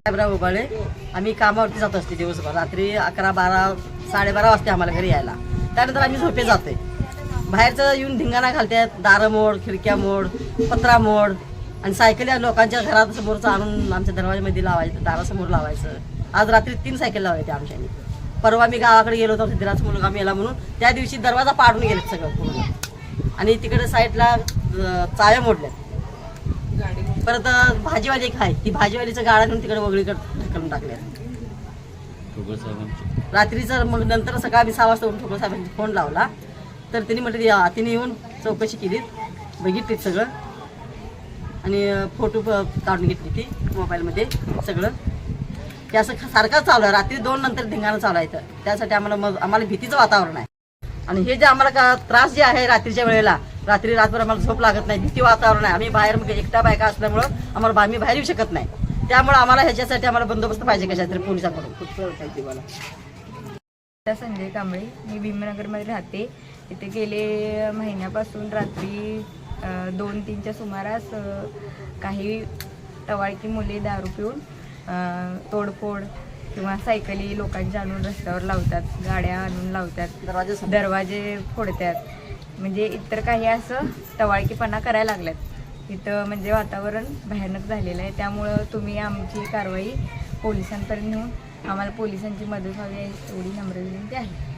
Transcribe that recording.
साहेबराव उबाळे. आम्ही कामावरती जात असते दिवसभर. रात्री अकरा बारा साडेबारा वाजते आम्हाला घरी यायला. त्यानंतर आम्ही झोपे जाते बाहेरचं येऊन धिंगाणा घालतात. दारं मोड खिडक्या मोड पत्रा मोड. आणि सायकल या लोकांच्या घरात समोरचं आणून आमच्या दरवाजामध्ये लावायचं दारासमोर लावायचं. आज रात्री तीन सायकल लावायचे आमच्यानी परवा मी गावाकडे गेलो होतो सिद्धराज मुलगा मेला म्हणून. त्या दिवशी दरवाजा पाडून गेले सगळं पूर्ण. आणि तिकडे साईडला चाव्या मोडल्या परत भाजीवाली एक आहे. ती भाजीवालीचं गाळा तिकडे वगळीकडे ढकलून टाकल्या ठोकर साहेबांची. रात्रीचं मग नंतर सकाळी सहा वाजता ठोकर साहेबांनी फोन लावला. तर त्यांनी म्हटलं तिने येऊन चौकशी केली बघितली सगळं. आणि फोटो काढून घेतली ती मोबाईलमध्ये सगळं. ते असं सारखं चालू आहे. रात्री दोन नंतर धिंगाणं चालू आहे इथं. त्यासाठी आम्हाला मग आम्हाला भीतीचं वातावरण आहे. आणि हे जे आम्हाला का त्रास जे आहे रात्रीच्या वेळेला रात्री रातभर आम्हाला झोप लागत नाही भीती वातावरण आहे. आम्ही बाहेर मग एकट्या बायका असल्यामुळं आम्हाला आम्ही बाहेर येऊ शकत नाही. त्यामुळे आम्हाला ह्याच्यासाठी आम्हाला बंदोबस्त पाहिजे कशातरी पोलिसांकडून. पाहिजे मला संजय कांबळे मी भीमनगरमध्ये राहते. इथे गेले महिन्यापासून रात्री दोन तीनच्या सुमारास काही टवाळकी मुले दारू पिऊन तोडफोड किंवा सायकली लोकांच्या आणून रस्त्यावर लावतात गाड्या आणून लावतात दरवाजे. दरवाजे फोडतात. म्हणजे इतर काही असं टवाळकीपणा करायला लागल्यात. इथं म्हणजे वातावरण भयानक झालेलं आहे. त्यामुळं तुम्ही आमची कारवाई पोलिसांपर्यंत नेऊन आम्हाला पोलिसांची मदत व्हावी एवढी नम्र विनंती आहे.